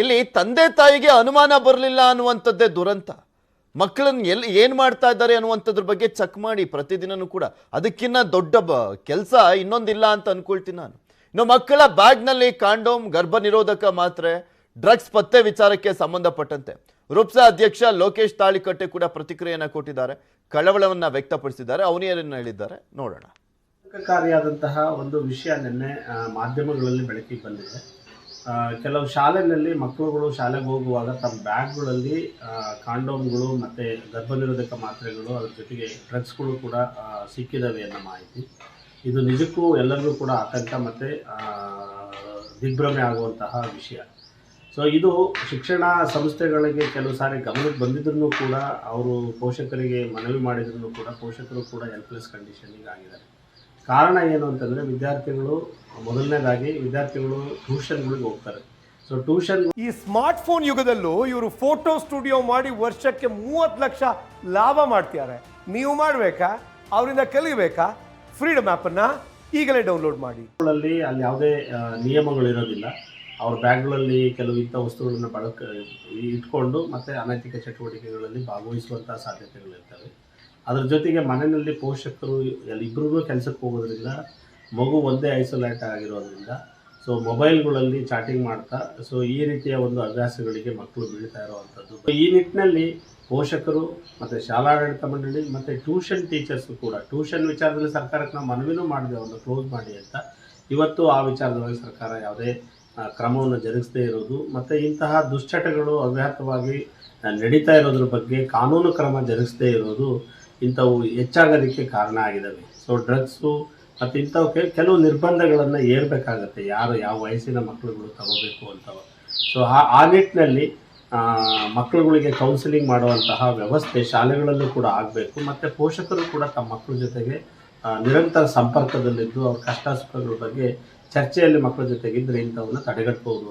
ಇಲ್ಲಿ ತಂದೆ ತಾಯಿಗೆ ಅನುಮಾನ ಬರಲಿಲ್ಲ ಅನ್ನುವಂಥದ್ದೇ ದುರಂತ. ಮಕ್ಕಳನ್ನ ಎಲ್ಲಿ ಏನು ಮಾಡ್ತಾ ಇದ್ದಾರೆ ಅನ್ನುವಂಥದ್ರ ಬಗ್ಗೆ ಚೆಕ್ ಮಾಡಿ ಪ್ರತಿದಿನನೂ ಕೂಡ. ಅದಕ್ಕಿಂತ ದೊಡ್ಡ ಬ ಕೆಲಸ ಇನ್ನೊಂದಿಲ್ಲ ಅಂತ ಅನ್ಕೊಳ್ತೀನಿ ನಾನು. ಇನ್ನು ಮಕ್ಕಳ ಬ್ಯಾಗ್ನಲ್ಲಿ ಕಾಂಡೋಮ್ ಗರ್ಭ ನಿರೋಧಕ ಮಾತ್ರೆ, ಡ್ರಗ್ಸ್ ಪತ್ತೆ ವಿಚಾರಕ್ಕೆ ಸಂಬಂಧಪಟ್ಟಂತೆ. ರೂಪ್ಸಾ ಅಧ್ಯಕ್ಷ ಲೋಕೇಶ್ ತಾಳಿಕಟ್ಟೆ ಕೂಡ ಪ್ರತಿಕ್ರಿಯೆಯನ್ನು ಕೊಟ್ಟಿದ್ದಾರೆ. ಕಳವಳವನ್ನ ವ್ಯಕ್ತಪಡಿಸಿದ್ದಾರೆ. ಅವನೇನನ್ನ ಹೇಳಿದ್ದಾರೆ ನೋಡೋಣ. ಒಂದು ವಿಷಯ ನಿನ್ನೆ ಮಾಧ್ಯಮಗಳಲ್ಲಿ ಬೆಳಕಿಗೆ ಬಂದಿದೆ. ಕೆಲವು ಶಾಲೆಗಳಲ್ಲಿ ಮಕ್ಕಳುಗಳು ಶಾಲೆಗೆ ಹೋಗುವಾಗ ತಮ್ಮ ಬ್ಯಾಗ್ಗಳಲ್ಲಿ ಕಾಂಡೋಮ್ಗಳು ಮತ್ತು ಗರ್ಭನಿರೋಧಕ ಮಾತ್ರೆಗಳು, ಅದ್ರ ಜೊತೆಗೆ ಡ್ರಗ್ಸ್ಗಳು ಕೂಡ ಸಿಕ್ಕಿದ್ದಾವೆ ಅನ್ನೋ ಮಾಹಿತಿ. ಇದು ನಿಜಕ್ಕೂ ಎಲ್ಲರಿಗೂ ಕೂಡ ಆತಂಕ ಮತ್ತು ದಿಗ್ಭ್ರಮೆ ಆಗುವಂತಹ ವಿಷಯ. ಸೊ ಇದು ಶಿಕ್ಷಣ ಸಂಸ್ಥೆಗಳಿಗೆ ಕೆಲವು ಸಾರಿ ಗಮನಕ್ಕೆ ಬಂದಿದ್ರೂ ಕೂಡ, ಅವರು ಪೋಷಕರಿಗೆ ಮನವಿ ಮಾಡಿದ್ರು ಕೂಡ, ಪೋಷಕರು ಕೂಡ ಹೆಲ್ಪ್ಲೆಸ್ ಕಂಡೀಷನಿಗೆ ಆಗಿದ್ದಾರೆ. ಕಾರಣ ಏನು ಅಂತಂದರೆ ವಿದ್ಯಾರ್ಥಿಗಳು ಮೊದಲನೇದಾಗಿ ವಿದ್ಯಾರ್ಥಿಗಳು ಟ್ಯೂಷನ್ಗಳಿಗೆ ಹೋಗ್ತಾರೆ. ಸೊ ಟ್ಯೂಷನ್ ಈ ಸ್ಮಾರ್ಟ್ ಫೋನ್ ಯುಗದಲ್ಲೂ ಇವರು ಫೋಟೋ ಸ್ಟುಡಿಯೋ ಮಾಡಿ ವರ್ಷಕ್ಕೆ ಮೂವತ್ತು ಲಕ್ಷ ಲಾಭ ಮಾಡ್ತಿದ್ದಾರೆ. ನೀವು ಮಾಡಬೇಕಾ? ಅವರಿಂದ ಕಲಿಬೇಕಾ? ಫ್ರೀಡಮ್ ಆ್ಯಪನ್ನು ಈಗಲೇ ಡೌನ್ಲೋಡ್ ಮಾಡಿ. ಅಲ್ಲಿ ಯಾವುದೇ ನಿಯಮಗಳಿರೋದಿಲ್ಲ. ಅವ್ರ ಬ್ಯಾಗ್ಗಳಲ್ಲಿ ಕೆಲವು ಇಂಥ ವಸ್ತುಗಳನ್ನು ಬಳಕೆ ಇಟ್ಕೊಂಡು ಮತ್ತೆ ಅನೈತಿಕ ಚಟುವಟಿಕೆಗಳಲ್ಲಿ ಭಾಗವಹಿಸುವಂಥ ಸಾಧ್ಯತೆಗಳಿರ್ತವೆ. ಅದ್ರ ಜೊತೆಗೆ ಮನೆಯಲ್ಲಿ ಪೋಷಕರು ಇಬ್ಬರಿಗೂ ಕೆಲಸಕ್ಕೆ ಹೋಗೋದ್ರಿಂದ ಮಗು ಒಂದೇ ಐಸೋಲೇಟ್ ಆಗಿರೋದ್ರಿಂದ, ಸೊ ಮೊಬೈಲ್ಗಳಲ್ಲಿ ಚಾಟಿಂಗ್ ಮಾಡ್ತಾ, ಸೊ ಈ ರೀತಿಯ ಒಂದು ಅಭ್ಯಾಸಗಳಿಗೆ ಮಕ್ಕಳು ಬೀಳ್ತಾ ಇರುವಂಥದ್ದು. ಈ ನಿಟ್ಟಿನಲ್ಲಿ ಪೋಷಕರು ಮತ್ತು ಶಾಲಾಡಳಿತ ಮಂಡಳಿ ಮತ್ತು ಟ್ಯೂಷನ್ ಟೀಚರ್ಸು ಕೂಡ, ಟ್ಯೂಷನ್ ವಿಚಾರದಲ್ಲಿ ಸರ್ಕಾರಕ್ಕೆ ನಾವು ಮನವಿನೂ ಮಾಡಿದೆ ಒಂದು ಕ್ಲೋಸ್ ಮಾಡಿ ಅಂತ. ಇವತ್ತು ಆ ವಿಚಾರದೊಳಗೆ ಸರ್ಕಾರ ಯಾವುದೇ ಕ್ರಮವನ್ನು ಜರುಗಿಸದೇ ಇರೋದು. ಮತ್ತು ಇಂತಹ ದುಶ್ಚಟಗಳು ಅವ್ಯಾಹತವಾಗಿ ನಡೀತಾ ಇರೋದ್ರ ಬಗ್ಗೆ ಕಾನೂನು ಕ್ರಮ ಜರುಗಿಸದೇ ಇರೋದು ಇಂಥವು ಹೆಚ್ಚಾಗೋದಕ್ಕೆ ಕಾರಣ ಆಗಿದ್ದಾವೆ ಸೊ ಡ್ರಗ್ಸು ಮತ್ತು ಇಂಥವು ಕೆಲವು ನಿರ್ಬಂಧಗಳನ್ನು ಏರಬೇಕಾಗುತ್ತೆ. ಯಾರು, ಯಾವ ವಯಸ್ಸಿನ ಮಕ್ಕಳುಗಳು ತಗೋಬೇಕು ಅಂತವ. ಸೊ ಆ ಆ ನಿಟ್ಟಿನಲ್ಲಿ ಮಕ್ಕಳುಗಳಿಗೆ ಕೌನ್ಸಿಲಿಂಗ್ ಮಾಡುವಂತಹ ವ್ಯವಸ್ಥೆ ಶಾಲೆಗಳಲ್ಲೂ ಕೂಡ ಆಗಬೇಕು. ಮತ್ತು ಪೋಷಕರು ಕೂಡ ತಮ್ಮ ಮಕ್ಕಳ ಜೊತೆಗೆ ನಿರಂತರ ಸಂಪರ್ಕದಲ್ಲಿದ್ದು ಅವ್ರ ಕಷ್ಟ ಸುಖಗಳ ಬಗ್ಗೆ ಚರ್ಚೆಯಲ್ಲಿ ಮಕ್ಕಳ ಜೊತೆಗಿದ್ದರೆ ಇಂಥವನ್ನು ತಡೆಗಟ್ಟಬಹುದು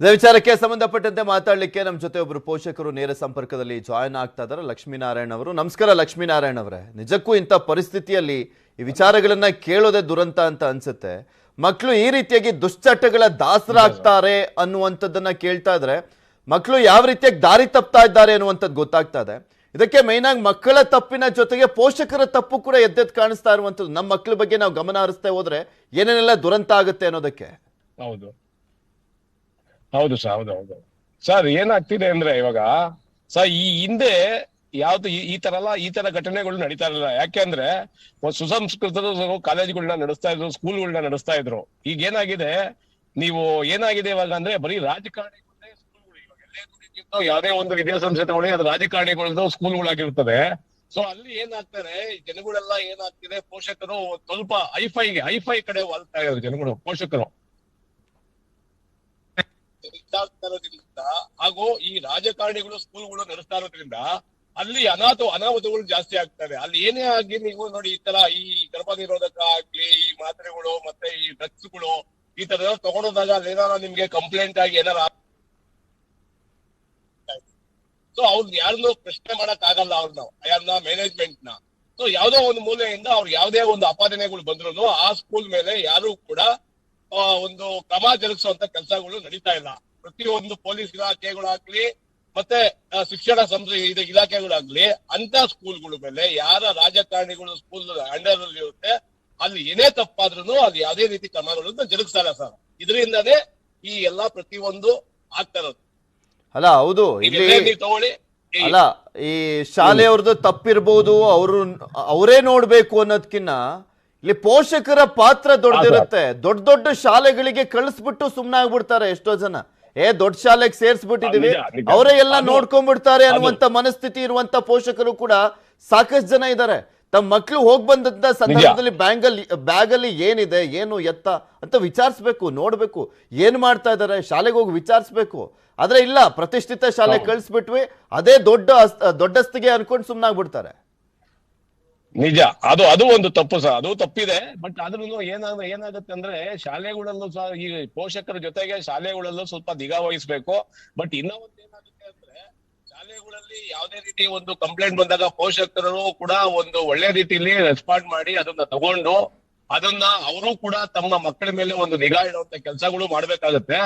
ಇದೇ ವಿಚಾರಕ್ಕೆ ಸಂಬಂಧಪಟ್ಟಂತೆ ಮಾತಾಡಲಿಕ್ಕೆ ನಮ್ಮ ಜೊತೆ ಒಬ್ಬರು ಪೋಷಕರು ನೇರ ಸಂಪರ್ಕದಲ್ಲಿ ಜಾಯ್ನ್ ಆಗ್ತಾ ಇದ್ದಾರೆ ಲಕ್ಷ್ಮೀನಾರಾಯಣ ಅವರು. ನಮಸ್ಕಾರ ಲಕ್ಷ್ಮೀನಾರಾಯಣ ಅವರೇ. ನಿಜಕ್ಕೂ ಇಂಥ ಪರಿಸ್ಥಿತಿಯಲ್ಲಿ ಈ ವಿಚಾರಗಳನ್ನ ಕೇಳೋದೇ ದುರಂತ ಅಂತ ಅನ್ಸುತ್ತೆ. ಮಕ್ಕಳು ಈ ರೀತಿಯಾಗಿ ದುಶ್ಚಟಗಳ ದಾಸರಾಗ್ತಾರೆ ಅನ್ನುವಂಥದ್ದನ್ನ ಕೇಳ್ತಾ ಇದ್ರೆ ಮಕ್ಕಳು ಯಾವ ರೀತಿಯಾಗಿ ದಾರಿ ತಪ್ತಾ ಇದ್ದಾರೆ ಅನ್ನುವಂಥದ್ದು ಗೊತ್ತಾಗ್ತಾ ಇದೆ. ಇದಕ್ಕೆ ಮೇನ್ ಆಗಿ ಮಕ್ಕಳ ತಪ್ಪಿನ ಜೊತೆಗೆ ಪೋಷಕರ ತಪ್ಪು ಕೂಡ ಎದ್ದೆದ್ದು ಕಾಣಿಸ್ತಾ ಇರುವಂಥದ್ದು. ನಮ್ಮ ಮಕ್ಕಳ ಬಗ್ಗೆ ನಾವು ಗಮನ ಹರಿಸ್ತಾ ಹೋದ್ರೆ ಏನೇನೆಲ್ಲ ದುರಂತ ಆಗುತ್ತೆ ಅನ್ನೋದಕ್ಕೆ? ಹೌದು. ಹೌದು ಸರ್, ಹೌದು ಹೌದು. ಸರ್, ಏನಾಗ್ತಿದೆ ಅಂದ್ರೆ ಇವಾಗ, ಸರ್, ಈ ಹಿಂದೆ ಯಾವ್ದು ಈ- ತರ ಎಲ್ಲ, ಈ ತರ ಘಟನೆಗಳು ನಡೀತಾ ಇರಲಿಲ್ಲ. ಯಾಕೆ ಅಂದ್ರೆ ಸುಸಂಸ್ಕೃತರು ಕಾಲೇಜ್ಗಳನ್ನ ನಡೆಸ್ತಾ ಇದ್ರು ಸ್ಕೂಲ್ಗಳನ್ನ ನಡೆಸ್ತಾ ಇದ್ರು. ಈಗ ಏನಾಗಿದೆ, ನೀವು ಏನಾಗಿದೆ ಇವಾಗ ಅಂದ್ರೆ, ಬರೀ ರಾಜಕಾರಣಿಗಳೇ ಸ್ಕೂಲ್ಗಳು. ಇವಾಗ ಯಾವುದೇ ಒಂದು ವಿದ್ಯಾಸಂಸ್ಥೆ ತಗೊಳ್ಳಿ ಅದು ರಾಜಕಾರಣಿಗಳದ್ದು ಸ್ಕೂಲ್ಗಳಾಗಿರ್ತದೆ. ಸೊ ಅಲ್ಲಿ ಏನಾಗ್ತಾರೆ ಜನಗಳೆಲ್ಲ ಏನಾಗ್ತಿದೆ, ಪೋಷಕರು ಸ್ವಲ್ಪ ಐಫೈಗೆ ಐಫೈ ಕಡೆ ವಾಲ್ತಾ ಇದ್ದಾರೆ ಜನಗಳು, ಪೋಷಕರು ಇದಾಗ್ತಾ ಇರೋದ್ರಿಂದ ಹಾಗೂ ಈ ರಾಜಕಾರಣಿಗಳು ಸ್ಕೂಲ್ಗಳು ನಡೆಸ್ತಾ ಇರೋದ್ರಿಂದ ಅಲ್ಲಿ ಅನಾಥ ಅನಾಹುತಗಳು ಜಾಸ್ತಿ ಆಗ್ತವೆ. ಅಲ್ಲಿ ಏನೇ ಆಗಿ ನೀವು ನೋಡಿ ಈ ತರ ಈ ಗರ್ಭ ನಿರೋಧಕ ಆಗ್ಲಿ, ಈ ಮಾತ್ರೆಗಳು ಮತ್ತೆ ಈ ಡ್ರಗ್ಸ್ಗಳು ಈ ತರ ತಗೊಂಡೋದಾಗ ಅಲ್ಲಿ ನಿಮ್ಗೆ ಕಂಪ್ಲೇಂಟ್ ಆಗಿ ಏನಾರ ಸೊ ಅವ್ರನ್ನ ಯಾರನ್ನು ಪ್ರಶ್ನೆ ಮಾಡಕ್ ಆಗಲ್ಲ ಅವ್ರನ್ನ ಯಾರನ್ನ ಮ್ಯಾನೇಜ್ಮೆಂಟ್ನ. ಸೊ ಯಾವ್ದೋ ಒಂದು ಮೂಲೆಯಿಂದ ಅವ್ರು ಯಾವ್ದೇ ಒಂದು ಅಪಾದನೆಗಳು ಬಂದ್ರು ಆ ಸ್ಕೂಲ್ ಮೇಲೆ ಯಾರು ಕೂಡ ಒಂದು ಕ್ರಮ ಜರುಗಿಸುವಂತ ಕೆಲಸಗಳು ನಡೀತಾ ಇಲ್ಲ. ಪ್ರತಿಯೊಂದು ಪೊಲೀಸ್ ಇಲಾಖೆಗಳಾಗ್ಲಿ ಮತ್ತೆ ಶಿಕ್ಷಣ ಸಂಸ್ಥೆ ಇದು ಇಲಾಖೆಗಳಾಗ್ಲಿ ಅಂತ ಸ್ಕೂಲ್ಗಳ ಮೇಲೆ ಯಾರ ರಾಜಕಾರಣಿಗಳು ಸ್ಕೂಲ್ ಅಂಡರ್ ಅಲ್ಲಿ ಇರುತ್ತೆ ಅಲ್ಲಿ ಏನೇ ತಪ್ಪಾದ್ರೂ ಅಲ್ಲಿ ಯಾವುದೇ ರೀತಿ ಕ್ರಮಗಳನ್ನ ಜರುಗಿಸ್ತಾರೆ ಸರ್. ಇದರಿಂದಾನೇ ಈ ಎಲ್ಲಾ ಪ್ರತಿಯೊಂದು ಆಗ್ತಾ ಇರೋದು. ಅಲ್ಲ ಹೌದು ಇಲ್ಲಿ ತಗೊಳ್ಳಿ? ಈ- ಅಲ್ಲ ಈ ಶಾಲೆಯವ್ರದ್ದು ತಪ್ಪಿರ್ಬೋದು ಅವರು ಅವರೇ ನೋಡ್ಬೇಕು ಅನ್ನೋದ್ಕಿನ್ನ ಇಲ್ಲಿ ಪೋಷಕರ ಪಾತ್ರ ದೊಡ್ಡದಿರುತ್ತೆ. ದೊಡ್ಡ ದೊಡ್ಡ ಶಾಲೆಗಳಿಗೆ ಕಳಿಸ್ಬಿಟ್ಟು ಸುಮ್ನಾಗ್ಬಿಡ್ತಾರೆ ಎಷ್ಟೋ ಜನ. ಏ ದೊಡ್ಡ ಶಾಲೆಗೆ ಸೇರಿಸ್ಬಿಟ್ಟಿದೀವಿ. ಅವರೇ ಎಲ್ಲ ನೋಡ್ಕೊಂಡ್ಬಿಡ್ತಾರೆ ಅನ್ನುವಂತ ಮನಸ್ಥಿತಿ ಇರುವಂತ ಪೋಷಕರು ಕೂಡ ಸಾಕಷ್ಟು ಜನ ಇದ್ದಾರೆ ತಮ್ಮ ಮಕ್ಕಳು ಹೋಗ್ ಬಂದಂತ ಸಂದರ್ಭದಲ್ಲಿ ಬ್ಯಾಂಗಲ್ಲಿ ಬ್ಯಾಗ್ ಅಲ್ಲಿ ಏನಿದೆ ಏನು ಎತ್ತ ಅಂತ ವಿಚಾರಿಸ್ಬೇಕು ನೋಡ್ಬೇಕು. ಏನ್ ಮಾಡ್ತಾ ಇದ್ದಾರೆ ಶಾಲೆಗೆ ಹೋಗಿ ವಿಚಾರಿಸ್ಬೇಕು. ಆದ್ರೆ ಇಲ್ಲ ಪ್ರತಿಷ್ಠಿತ ಶಾಲೆ. ಕಳಿಸ್ಬಿಟ್ವಿ. ಅದೇ ದೊಡ್ಡ ದೊಡ್ಡಸ್ತಿಗೆ ಅನ್ಕೊಂಡು ಸುಮ್ನಾಗ್ಬಿಡ್ತಾರೆ. ನಿಜ. ಅದು ಅದು ಒಂದು ತಪ್ಪು ಸಹ ಅದು ತಪ್ಪಿದೆ. ಬಟ್ ಆದ್ರೂ ಏನಾದ್ರೆ, ಏನಾಗುತ್ತೆ ಅಂದ್ರೆ ಶಾಲೆಗಳಲ್ಲೂ ಸಹ ಈ ಪೋಷಕರ ಜೊತೆಗೆ ಶಾಲೆಗಳಲ್ಲೂ ಸ್ವಲ್ಪ ನಿಗಾ ವಹಿಸ್ಬೇಕು. ಬಟ್ ಇನ್ನೂ ಒಂದು ಏನಾಗುತ್ತೆ ಅಂದ್ರೆ ಶಾಲೆಗಳಲ್ಲಿ ಯಾವುದೇ ರೀತಿ ಒಂದು ಕಂಪ್ಲೇಂಟ್ ಬಂದಾಗ ಪೋಷಕರು ಕೂಡ ಒಂದು ಒಳ್ಳೆ ರೀತಿಯಲ್ಲಿ ರೆಸ್ಪಾಂಡ್ ಮಾಡಿ ಅದನ್ನ ತಗೊಂಡು ಅದನ್ನ ಅವರು ಕೂಡ ತಮ್ಮ ಮಕ್ಕಳ ಮೇಲೆ ಒಂದು ನಿಗಾ ಇಡುವಂತ ಕೆಲಸಗಳು ಮಾಡ್ಬೇಕಾಗತ್ತೆ.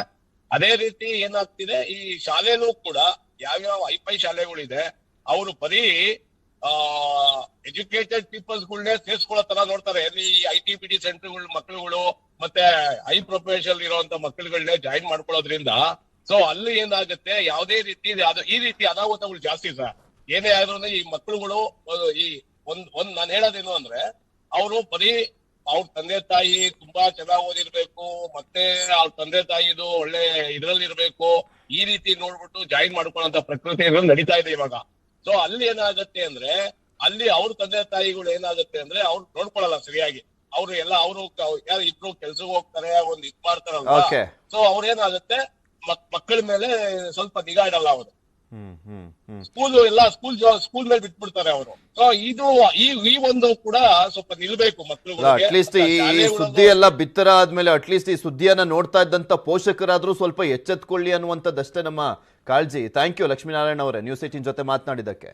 ಅದೇ ರೀತಿ ಏನಾಗ್ತಿದೆ, ಈ ಶಾಲೆನೂ ಕೂಡ ಯಾವ್ಯಾವ ಐಪೈ ಶಾಲೆಗಳಿದೆ, ಅವರು ಬರೀ ಎಜುಕೇಟೆಡ್ ಪೀಪಲ್ಸ್ ಗಳನ್ನೇ ಸೇರ್ಸ್ಕೊಳ್ಳೋ ತರ ನೋಡ್ತಾರೆ. ಎಲ್ಲಿ I T P T centre ಮಕ್ಕಳುಗಳು, ಮತ್ತೆ ಹೈ ಪ್ರೊಫೆಷನಲ್ ಇರುವಂತ ಮಕ್ಕಳುಗಳನ್ನೇ ಜಾಯಿನ್ ಮಾಡ್ಕೊಳ್ಳೋದ್ರಿಂದ ಸೊ ಅಲ್ಲಿ ಏನಾಗುತ್ತೆ, ಯಾವುದೇ ರೀತಿ ಈ ರೀತಿ ಅನಾಹುತಗಳು ಜಾಸ್ತಿ ಸರ್ ಏನೇ ಆದ್ರೂ ಈ ಮಕ್ಕಳುಗಳು ಈ ಒಂದ್ ಒಂದ್ ನಾನು ಹೇಳೋದೇನು ಅಂದ್ರೆ, ಅವರು ಬರೀ ಅವ್ರ ತಂದೆ ತಾಯಿ ತುಂಬಾ ಚೆನ್ನಾಗಿ ಓದಿರ್ಬೇಕು, ಮತ್ತೆ ಅವ್ರ ತಂದೆ ತಾಯಿದು ಒಳ್ಳೆ ಇದ್ರಲ್ಲಿ ಇರ್ಬೇಕು ಈ ರೀತಿ ನೋಡ್ಬಿಟ್ಟು ಜಾಯಿನ್ ಮಾಡ್ಕೊಳ್ಳೋ ಪ್ರಕೃತಿ ನಡೀತಾ ಇದೆ ಇವಾಗ. ಸೊ ಅಲ್ಲಿ ಏನಾಗುತ್ತೆ ಅಂದ್ರೆ ಅಲ್ಲಿ ಅವ್ರ ತಂದೆ ತಾಯಿಗಳು ಏನಾಗುತ್ತೆ ಅಂದ್ರೆ ಅವ್ರು ನೋಡ್ಕೊಳಲ್ಲ ಸರಿಯಾಗಿ. ಅವ್ರು ಎಲ್ಲ ಅವರು ಯಾರು ಇಬ್ರು ಕೆಲ್ಸಕ್ಕೆ ಹೋಗ್ತಾರೆ ಒಂದ್ ಇದ್ ಮಾಡ್ತಾರಲ್ಲ ಸೊ ಅವ್ರೇನಾಗುತ್ತೆ ಮಕ್- ಮಕ್ಕಳ ಮೇಲೆ ಸ್ವಲ್ಪ ನಿಗಾ ಇಡಲ್ಲ ಅವರು. ಸ್ಕೂಲ್ ಎಲ್ಲ ಸ್ಕೂಲ್ ಸ್ಕೂಲ್ ಮೇಲೆ ಬಿಟ್ಬಿಡ್ತಾರೆ ಅವರು. ಸೊ ಇದು ಈ ಈ ಒಂದು ಕೂಡ ಸ್ವಲ್ಪ ನಿಲ್ಬೇಕು ಮಕ್ಕಳು ಅಟ್ಲೀಸ್ಟ್ ಈ ಸುದ್ದಿ ಎಲ್ಲ ಬಿತ್ತರ ಆದ್ಮೇಲೆ ಅಟ್ಲೀಸ್ಟ್ ಈ ಸುದ್ದಿಯನ್ನ ನೋಡ್ತಾ ಇದ್ದಂತ ಪೋಷಕರಾದ್ರೂ ಸ್ವಲ್ಪ ಎಚ್ಚೆತ್ಕೊಳ್ಳಿ ಅನ್ನುವಂಥದ್ದಷ್ಟೇ ನಮ್ಮ ಕಾಳಜಿ ಥ್ಯಾಂಕ್ ಯು ಲಕ್ಷ್ಮೀನಾರಾಯಣ ಅವರೇ ನ್ಯೂಸ್ ಏಟಿನ್ ಜೊತೆ ಮಾತನಾಡಿದ್ದಕ್ಕೆ.